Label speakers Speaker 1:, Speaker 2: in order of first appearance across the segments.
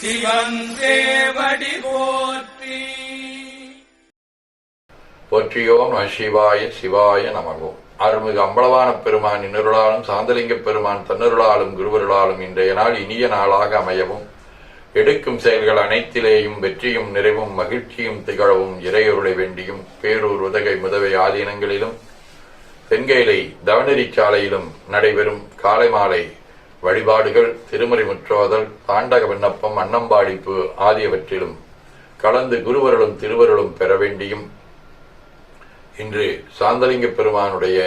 Speaker 1: சிவன் தேவடி போற்றி.
Speaker 2: போற்றியோம் சிவாய சிவாய நமகோ. அருள்மிகு அம்பலவான பெருமான் இன்னருளாலும் சாந்தலிங்க பெருமான் தன்னருளாலும் குருவருளாலும் இன்றைய நாள் இனிய நாளாக அமையவும் எடுக்கும் செயல்கள் அனைத்திலேயும் வெற்றியும் நிறைவும் மகிழ்ச்சியும் திகழவும் இறையொருளை வேண்டியும் பேரூர் உதகை முதவை ஆதீனங்களிலும் தென்கேலை தவனரி சாலையிலும் நடைபெறும் காலை மாலை வழிபாடுகள் திருமறை முற்றோதல் தாண்டக விண்ணப்பம் அன்னம்பாடிப்பு ஆகியவற்றிலும் கலந்து குருவருளும் திருவருளும் பெற வேண்டியும் இன்று சாந்தலிங்க பெருமானுடைய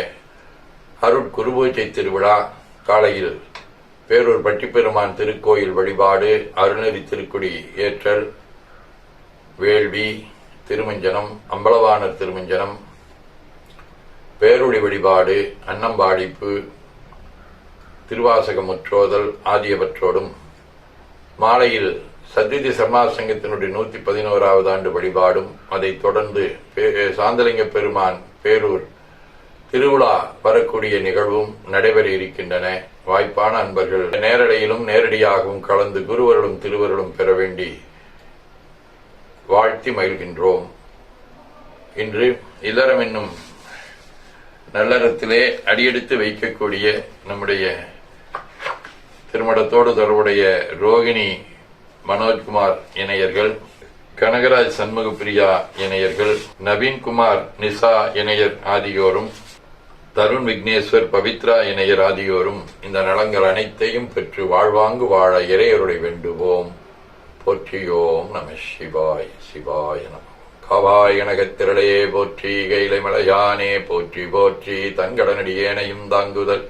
Speaker 2: அருட்குருபூஜை திருவிழா காலையில் பேரூர் பட்டிப்பெருமான் திருக்கோயில் வழிபாடு அருணரி திருக்குடி ஏற்றல் வேள்வி திருமஞ்சனம் அம்பலவாணர் திருமஞ்சனம் பேரொளி வழிபாடு அன்னம்பாடிப்பு திருவாசகம் முற்றோதல் ஆகியவற்றோடும் மாலையில் சத்யதி சர்மா சங்கத்தினுடைய நூத்தி பதினோராவது ஆண்டு வழிபாடும் அதைத் தொடர்ந்து பே- சாந்தலிங்க பெருமான் பேரூர் திருவிழா வரக்கூடிய நிகழ்வும் நடைபெற இருக்கின்றன. வாய்ப்பான அன்பர்கள் நேரடியிலும் நேரடியாகவும் கலந்து குருவர்களும் திருவர்களும் பெற வேண்டி வாழ்த்தி மகிழ்கின்றோம். இன்று இல்லறம் என்னும் நல்லறத்திலே அடியெடுத்து வைக்கக்கூடிய நம்முடைய திருமணத்தோடு தொடர்புடைய ரோகிணி மனோஜ்குமார் இணையர்கள் கனகராஜ் சண்முக பிரியா இணையர்கள் நவீன்குமார் நிசா இணையர் ஆகியோரும் தருண் விக்னேஸ்வர் பவித்ரா இணையர் ஆகியோரும் இந்த நலங்கள் அனைத்தையும் பெற்று வாழ்வாங்கு வாழ இறையருடைய வேண்டுவோம். போற்றியோம் நம சிவாய் சிவாய நம. காவாய் கனகத்திரளே போற்றி கைலை மலையானே போற்றி போற்றி தங்கடனடியேனையும் தாங்குதல்.